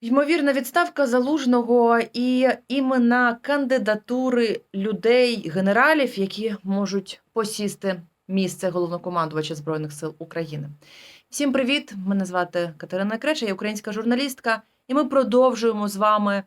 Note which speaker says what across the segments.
Speaker 1: Ймовірна відставка Залужного і імена кандидатури людей, генералів, які можуть посісти місце головнокомандувача Збройних сил України. Всім привіт! Мене звати Катерина Креча, я українська журналістка, і ми продовжуємо з вами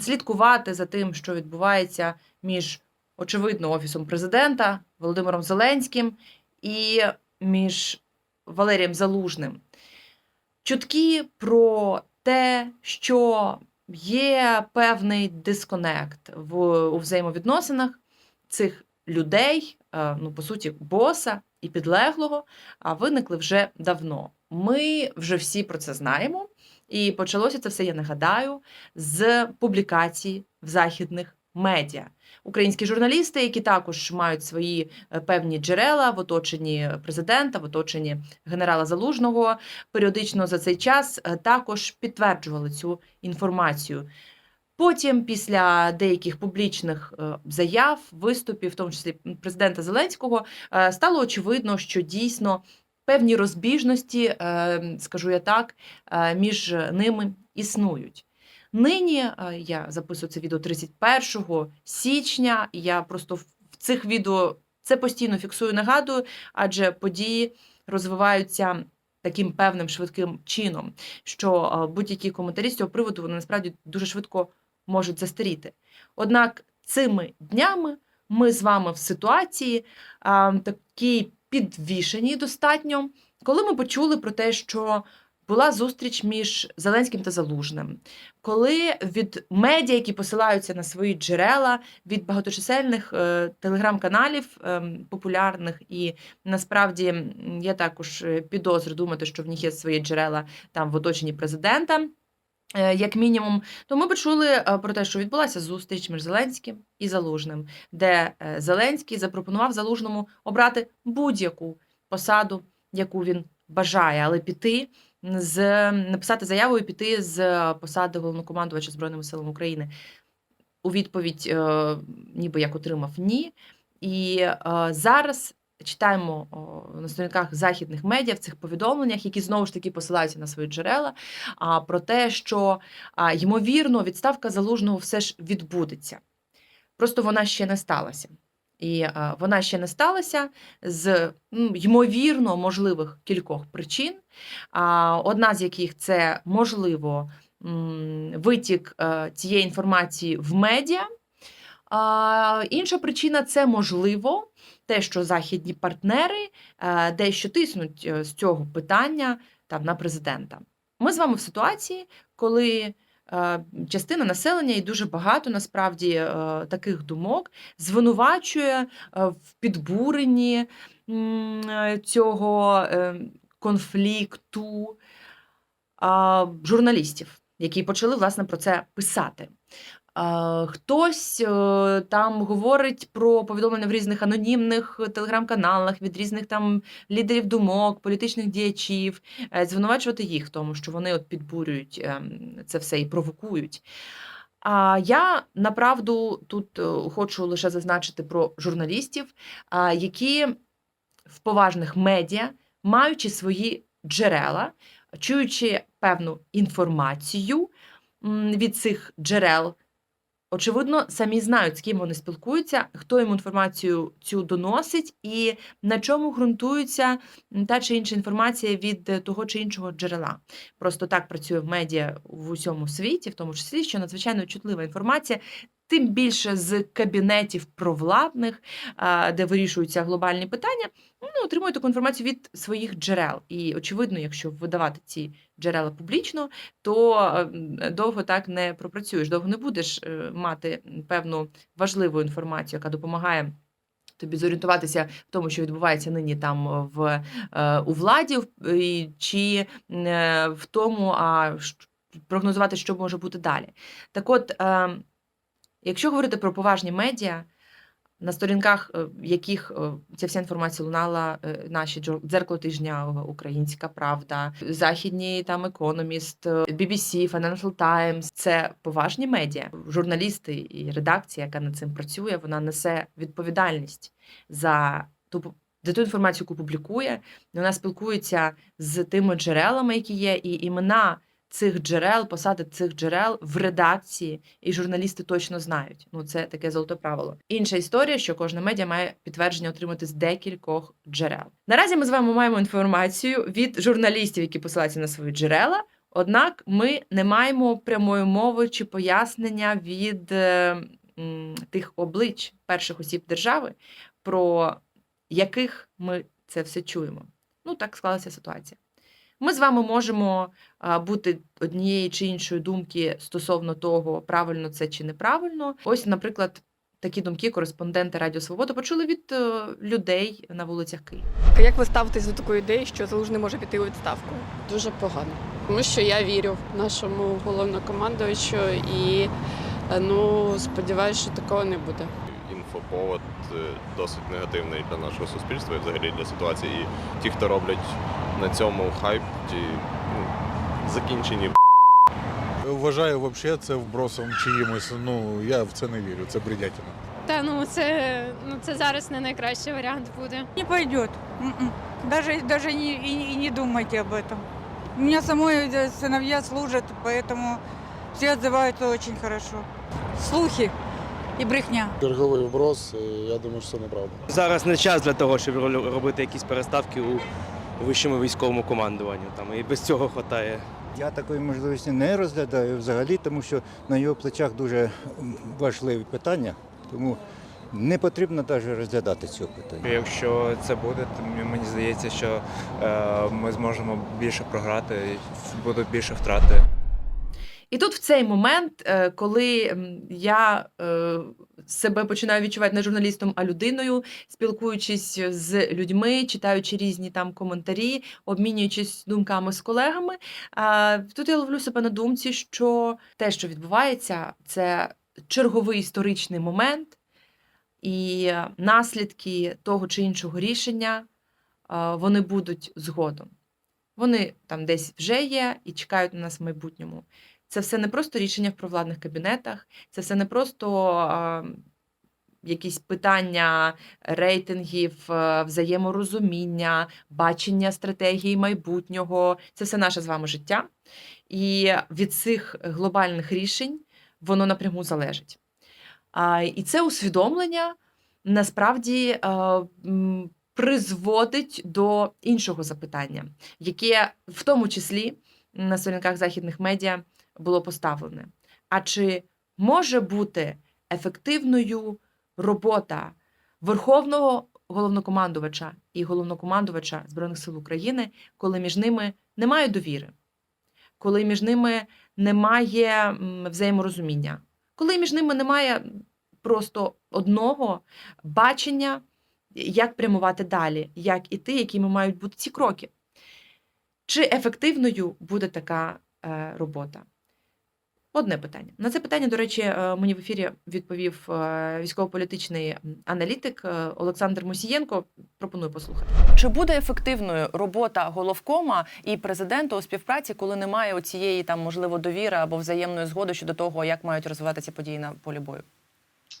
Speaker 1: слідкувати за тим, що відбувається між очевидно офісом президента Володимиром Зеленським і між Валерієм Залужним. Чутки про те, що є певний дисконект в у взаємовідносинах цих людей, е, ну по суті, боса і підлеглого, а виникли вже давно. Ми вже всі про це знаємо, і почалося це все, я нагадаю, з публікацій в західних медіа. Українські журналісти, які також мають свої е, певні джерела в оточенні президента, в оточенні генерала Залужного, періодично за цей час е, також підтверджували цю інформацію. Потім, після деяких публічних е, заяв, виступів, в тому числі президента Зеленського, стало очевидно, що дійсно певні розбіжності, скажу я так, між ними існують. Нині е, я записую це відео 31 січня. Я просто в цих відео це постійно фіксую, нагадую, адже події розвиваються таким певним швидким чином, що е, будь-які коментарі з цього приводу вони насправді дуже швидко можуть застаріти. Однак цими днями ми з вами в ситуації а, такій підвішеній достатньо, коли ми почули про те, що була зустріч між Зеленським та Залужним, коли від медіа, які посилаються на свої джерела, від багаточисельних е, телеграм-каналів е, популярних, і насправді я також е, підозрю думати, що в них є свої джерела там в оточенні президента. е, Як мінімум, то ми почули е, про те, що відбулася зустріч між Зеленським і Залужним, де Зеленський запропонував Залужному обрати будь-яку посаду, яку він бажає, але піти з написати заяву і піти з посади головнокомандувача Збройними силами України. У відповідь, е, ніби як отримав ні. І е, зараз читаємо о, на сторінках західних медіа в цих повідомленнях, які знову ж таки посилаються на свої джерела, а, про те, що а, ймовірно відставка залужного все ж відбудеться. Просто вона ще не сталася. І вона ще не сталася з м, ймовірно можливих кількох причин. Одна з яких це можливо витік е, цієї інформації в медіа. Інша причина це можливо те, що західні партнери е, дещо тиснуть е, з цього питання там на президента. Ми з вами в ситуації, коли частина населення і дуже багато насправді е, таких думок звинувачує е, в підбуренні е, цього е, конфлікту журналістів, які почали власне про це писати. Хтось е, там говорить про повідомлення в різних анонімних телеграм-каналах від різних там лідерів думок, політичних діячів, е, звинувачувати їх в тому, що вони от підбурюють ем, це все і провокують. А я направду тут е, хочу лише зазначити про журналістів, які в поважних медіа, маючи свої джерела, чуючи певну інформацію від цих джерел, очевидно, самі знають, з ким вони спілкуються, хто їм інформацію цю доносить, і на чому ґрунтується та чи інша інформація від е, того чи іншого джерела. Просто так працює в медіа в усьому світі, в тому числі, що надзвичайно чутлива інформація. Тим більше з кабінетів провладних, де вирішуються глобальні питання, вони отримують таку інформацію від своїх джерел. І очевидно, якщо видавати ці джерела публічно, то довго так не пропрацюєш, довго не будеш е, мати певну важливу інформацію, яка допомагає. Тобі зорієнтуватися в тому, що відбувається нині там в е, у владі, чи е, в тому, а прогнозувати, що може бути далі. Так от, е, якщо говорити про поважні медіа, на сторінках, е, яких е, ця вся інформація лунала, е, наші дзеркало тижня, Українська Правда, західні там Економіст, BBC, Financial Times – це поважні медіа. Журналісти і редакція, яка над цим працює, вона несе відповідальність за ту за ту інформацію, яку публікує. Вона спілкується з тими джерелами, які є, і імена цих джерел, посади цих джерел в редакції, і журналісти точно знають. Ну, це таке золоте правило. Інша історія, що кожна медіа має підтвердження отримати з декількох джерел. Наразі ми з вами маємо інформацію від журналістів, які посилаються на свої джерела. Однак ми не маємо прямої мови чи пояснення від е, м, тих облич перших осіб держави, про яких ми це все чуємо. Ну, так склалася ситуація. Ми з вами можемо бути однієї чи іншої думки стосовно того, правильно це чи неправильно. Ось, наприклад, такі думки кореспонденти Радіо Свобода почули від е, людей на вулицях Києва.
Speaker 2: Як ви ставитесь до такої ідеї, що залужний може піти у відставку?
Speaker 3: дуже погано. Тому що я вірю нашому головнокомандувачу і е, ну сподіваюся, що такого не буде
Speaker 4: інфоповод е, досить негативний для нашого суспільства і взагалі для ситуації. І ті, хто роблять на цьому хайп, ті ну, закінчені
Speaker 5: Вважаю, взагалі це вбросом чиїмось. Ну я в це не вірю. Це бредятина.
Speaker 6: Та ну це ну це зараз не найкращий варіант буде.
Speaker 7: Не пойдет. М-м. Даже, даже не, и, и не думайте об этом. У меня самой э, сыновья служат, поэтому все отзываются очень хорошо. Слухи и брехня.
Speaker 8: Черговий вброс, і я думаю, що це неправда.
Speaker 9: Зараз не час для того, щоб робити якісь переставки у вищому військовому командуванні. Там і без цього вистачає.
Speaker 10: Я такої можливості не розглядаю взагалі, тому що на його плечах дуже важливі питання, тому не потрібно навіть розглядати цього питання.
Speaker 11: Якщо це буде, то мені- здається, що е, ми зможемо більше програти, і будуть більше втрати.
Speaker 1: І тут в цей момент, е, коли я е, себе починаю відчувати не журналістом, а людиною, спілкуючись з людьми, читаючи різні там коментарі, обмінюючись думками з колегами, тут я ловлю себе на думці, що те, що відбувається, це черговий історичний момент, і наслідки того чи іншого рішення вони будуть згодом. Вони там десь вже є і чекають на нас в майбутньому. Це все не просто рішення в провладних кабінетах, це все не просто якісь питання рейтингів, е, взаєморозуміння, бачення стратегії майбутнього. Це все наше з вами життя. І від цих глобальних рішень воно напряму залежить. І це усвідомлення насправді е, призводить до іншого запитання, яке в тому числі на сторінках західних медіа було поставлене. А чи може бути ефективною робота Верховного головнокомандувача і головнокомандувача Збройних сил України, коли між ними немає довіри, коли між ними немає взаєморозуміння, коли між ними немає просто одного бачення, як прямувати далі, як іти, якими мають бути ці кроки? Чи ефективною буде така е, робота? Одне питання. На це питання, до речі, е, мені в ефірі відповів е, військово-політичний аналітик е, Олександр Мусієнко. Пропоную послухати. Чи буде ефективною робота головкома і президента у співпраці, коли немає оцієї там можливо довіри або взаємної згоди щодо того, як мають розвиватися події на полі бою?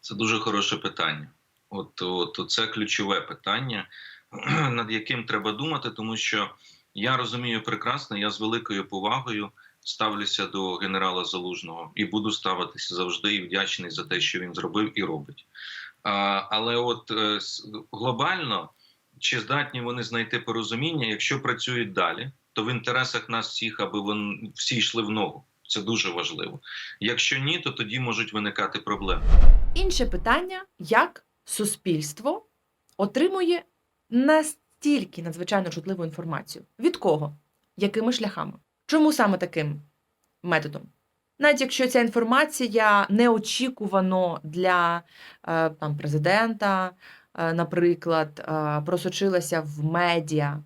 Speaker 12: Це дуже хороше питання. От, от це ключове питання, над яким треба думати, тому що я розумію прекрасно, я з великою повагою ставлюся до генерала Залужного і буду ставитися завжди і вдячний за те, що він зробив і робить. Але от е, глобально чи здатні вони знайти порозуміння, якщо працюють далі, то в інтересах нас всіх, аби вон, всі йшли в ногу. Це дуже важливо. Якщо ні, то тоді можуть виникати проблеми.
Speaker 1: Інше питання: як суспільство отримує настільки надзвичайно чутливу інформацію? Від кого? Якими шляхами? Чому саме таким методом? Навіть якщо ця інформація неочікувано для е, там, президента, е, наприклад, е, просочилася в медіа.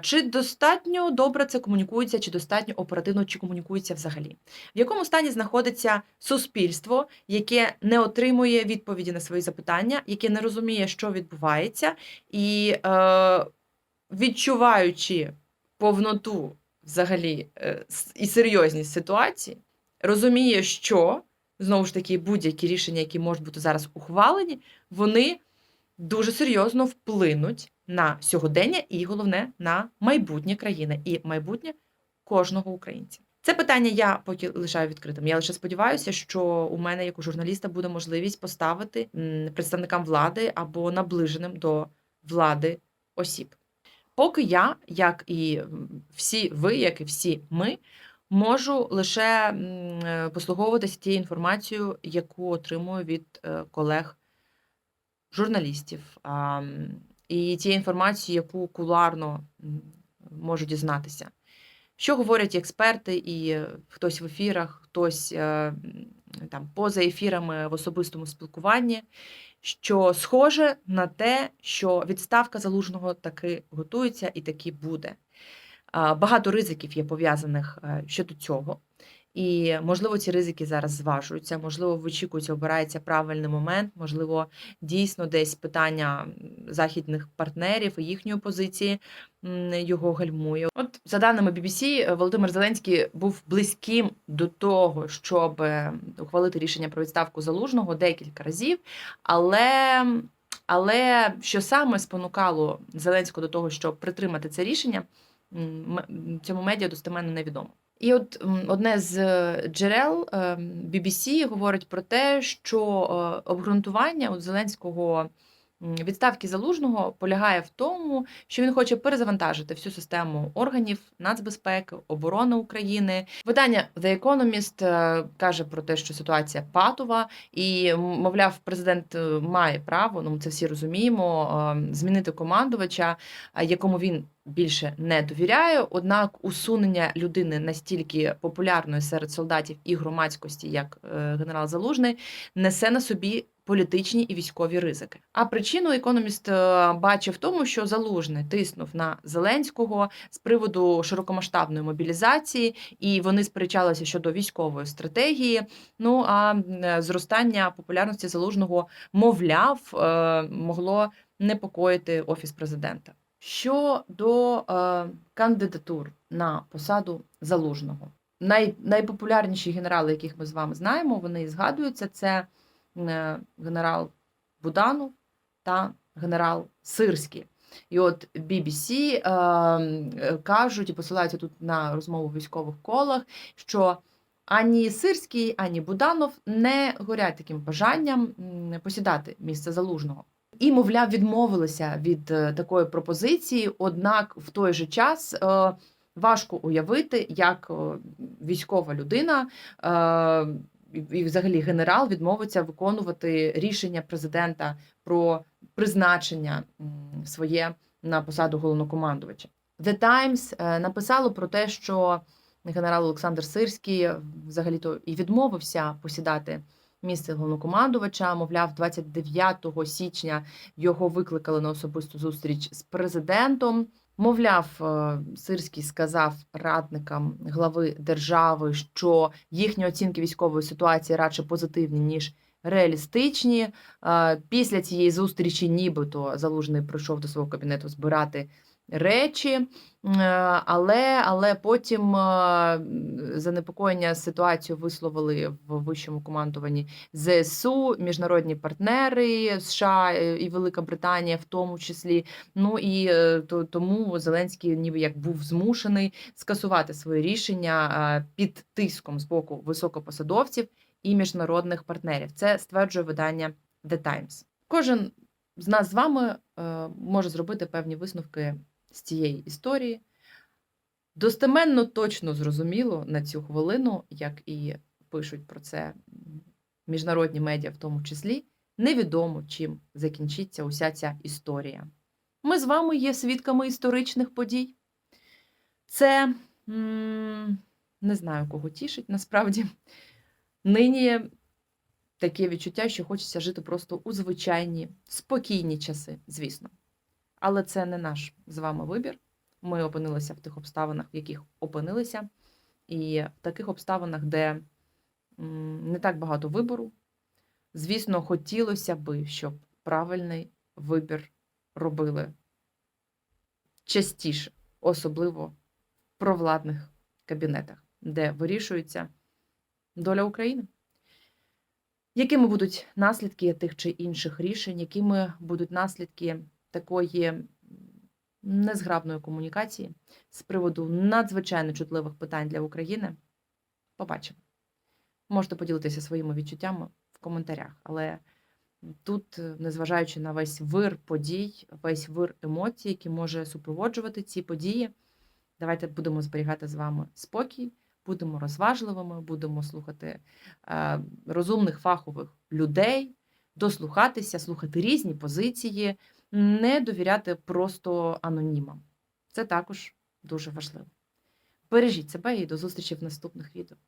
Speaker 1: Чи достатньо добре це комунікується, чи достатньо оперативно чи комунікується взагалі? В якому стані знаходиться суспільство, яке не отримує відповіді на свої запитання, яке не розуміє, що відбувається, і е, відчуваючи повноту взагалі е, і серйозність ситуації, розуміє, що знову ж таки будь-які рішення, які можуть бути зараз ухвалені, вони дуже серйозно вплинуть на сьогодення і головне на майбутнє країни і майбутнє кожного українця. Це питання я поки лишаю відкритим. Я лише сподіваюся, що у мене, як у журналіста, буде можливість поставити представникам влади або наближеним до влади осіб. Поки я, як і всі ви, як і всі ми, можу лише е, послуговуватися тією інформацією, яку отримую від е, колег журналістів, і тією інформацією, яку кулуарно м, можу дізнатися. Що говорять експерти, і е, хтось в ефірах, хтось там поза ефірами в особистому спілкуванні, що схоже на те, що відставка залужного таки готується і таки буде. Багато ризиків є пов'язаних е, щодо цього. І можливо, ці ризики зараз зважуються, можливо, вичікується, обирається правильний момент, можливо, дійсно десь питання західних партнерів і їхньої позиції його гальмує. От за даними BBC, е, Володимир Зеленський був близьким до того, щоб е, ухвалити рішення про відставку залужного декілька разів, але. Але що саме спонукало Зеленського до того, щоб притримати це рішення, цьому медіа достеменно невідомо. І от одне з е, джерел е, BBC говорить про те, що е, обґрунтування у Зеленського відставки залужного полягає в тому, що він хоче перезавантажити всю систему органів нацбезпеки, оборони України. Видання The Economist е, каже про те, що ситуація патова, і мовляв, президент е, має право, ну це всі розуміємо, е, змінити командувача, якому він більше не довіряє. Однак усунення людини настільки популярної серед солдатів і громадськості, як генерал Залужний, несе на собі політичні і військові ризики. А причину економіст е, бачив в тому, що Залужний тиснув на Зеленського з приводу широкомасштабної мобілізації, і вони сперечалися щодо військової стратегії. Ну а е, зростання популярності залужного, мовляв, е, могло непокоїти офіс президента. Щодо кандидатур на посаду залужного, Най, найпопулярніші генерали, яких ми з вами знаємо, вони згадуються: це генерал Буданов та генерал Сирський. І от BBC е, кажуть і посилаються тут на розмову в військових колах, що ані Сирський, ані Буданов не горять таким бажанням посідати місце залужного. І, мовляв, відмовилися від е, такої пропозиції. Однак в той же час е, важко уявити, як е, військова людина е, і взагалі генерал відмовиться виконувати рішення президента про призначення своє на посаду головнокомандувача. The Times е, написало про те, що генерал Олександр Сирський взагалі то і відмовився посідати місце головнокомандувача. Мовляв, 29 січня його викликали на особисту зустріч з президентом. Мовляв, е, Сирський сказав радникам глави держави, що їхні оцінки військової ситуації радше позитивні ніж реалістичні. Е, Після цієї зустрічі, нібито залужний прийшов до свого кабінету збирати речі, але, але потім е, занепокоєння ситуацію висловили в вищому командуванні ЗСУ, міжнародні партнери США е, і Велика Британія, в тому числі. Ну і е, то, тому Зеленський ніби як був змушений скасувати свої рішення під тиском з боку високопосадовців і міжнародних партнерів. Це стверджує видання The Times. Кожен з нас з вами може зробити певні висновки з цієї історії. Достеменно точно зрозуміло на цю хвилину, як і пишуть про це міжнародні медіа, в тому числі, невідомо чим закінчиться уся ця історія. Ми з вами є свідками історичних подій. Це не знаю, кого тішить насправді. Нині таке відчуття, що хочеться жити просто у звичайні, спокійні часи, звісно. Але це не наш з вами вибір. Ми опинилися в тих обставинах, в яких опинилися, і в таких обставинах, де не так багато вибору. Звісно, хотілося би, щоб правильний вибір робили частіше, особливо в провладних кабінетах, де вирішується доля України. Якими будуть наслідки тих чи інших рішень, якими будуть наслідки такої незграбної комунікації з приводу надзвичайно чутливих питань для України? Побачимо. Можете поділитися своїми відчуттями в коментарях, але тут, е, незважаючи на весь вир подій, весь вир емоцій, які може супроводжувати ці події, давайте будемо зберігати з вами спокій, будемо розважливими, будемо слухати е, розумних фахових людей, дослухатися, слухати різні позиції, не довіряти просто анонімам. Це також дуже важливо. Бережіть себе і до зустрічі в наступних відео.